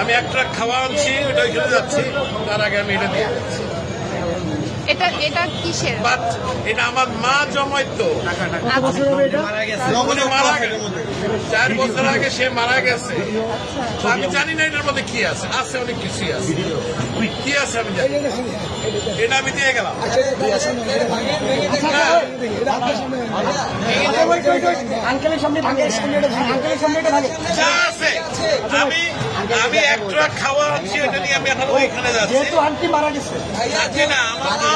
আমি একটা খাওয়া আনছি ওটা ওইখানে যাচ্ছি তার আগে আমি এটা দিয়ে যাচ্ছি এটা এটা কিসের? বাট এটা আমার মা আচ্ছা। উনি মারা গেছে। চার বছর আগে সে মারা গেছে। আমি জানি না এটার মধ্যে কি আছে। আছে অনেক কিছুই আছে। কি আছে আমি জানি এটা আমি দিয়ে গেলাম। আছে। আমি আমি এক ট্রাক খাওয়া আনছি এটা নিয়ে আমি এখন ওইখানে যাচ্ছি। যেহেতু আন্টি মারা গেছে। না আমার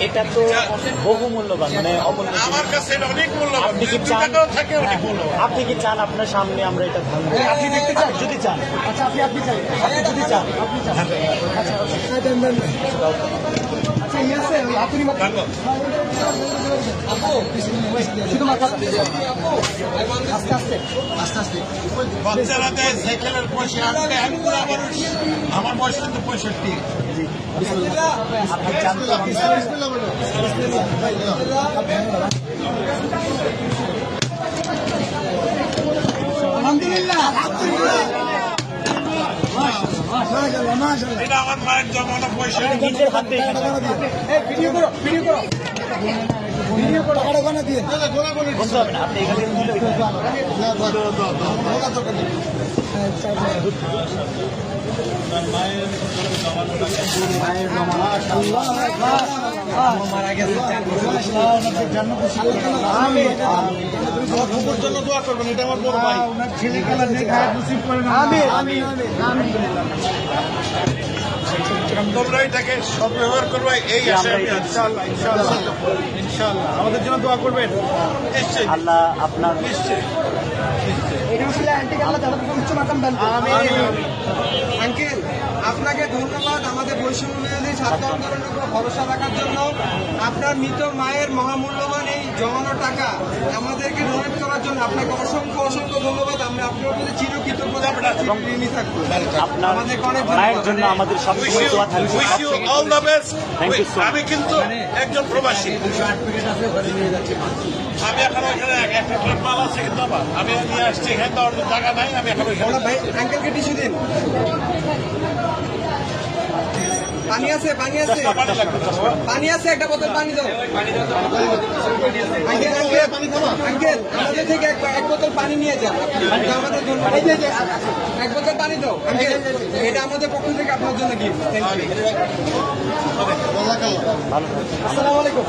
এটা তো বহু মূল্যবান মানে অমূল্য আমার কাছে এটা অনেক মূল্যবান। আপনি কি চান? থাকে অনেক মূল্যবান। আপনি কি চান আপনার সামনে আমরা এটা ভাঙবো? আপনি দেখতে চান? যদি চান। আচ্ছা আপনি আপনি যদি চান। আপনি চান। আচ্ছা আচ্ছা। আচ্ছা ইয়ে আছে আপনি মাত্র বাচ্চারা দেয় সাইকেলের পয়সা আমি বুড়া মানুষ আমার বয়স কিন্তু পঁয়ষট্টি। আলহামদুলিল্লাহ। এটা আমার মায়ের জমানো পয়সা। নিজের ভিডিও করো ভিডিও করো। টাকাটা ওখানে দিয়ে মারা গেছে জন্য দোয়া করবেন এটা আমার বড় ভাই আমি আমি আমি তোমরা এটাকে সদ্ব্যবহার করবে এই আশা আমি ইনশাআল্লাহ ইনশাআল্লাহ। ইনশাআল্লাহ। আমাদের জন্য দোয়া করবেন। নিশ্চয়ই। আল্লাহ আপনার নিশ্চয়ই। আঙ্কেল আপনাকে ধন্যবাদ। আমাদের বৈষম্য ছাত্র আন্দোলনের উপর ভরসা রাখার জন্য। আপনার মৃত মায়ের মহামূল্যবান এই জমানো টাকা আমাদেরকে ডোনেট করার জন্য আপনাকে অসংখ্য অসংখ্য ধন্যবাদ। আমরা আপনার প্রতি চিরকৃতজ্ঞতা ঋণী থাকব। আপনার আমাদেরকে অনেক জন্য আমাদের দোয়া থাকবে. আমি কিন্তু একজন প্রবাসী। আমি এখন এক- একটা মাল আছে কিন্তু আমার আমি নিয়ে আসছি। এখানে জায়গা নাই আমি এখন ভাই আঙ্কেলকে টিস্যু দিন। পানি আছে পানি আছে। পানি আছে একটা বোতল পানি দাও। আঙ্কেল আমাদের থেকে এক বোতল পানি নিয়ে যান। আমাদের জন্য এক বোতল পানি দাও আঙ্কেল। এটা আমাদের পক্ষ থেকে আপনার জন্য গিফট থ্যাংক ইউ ভালো থাকবেন। আসসালামু আলাইকুম।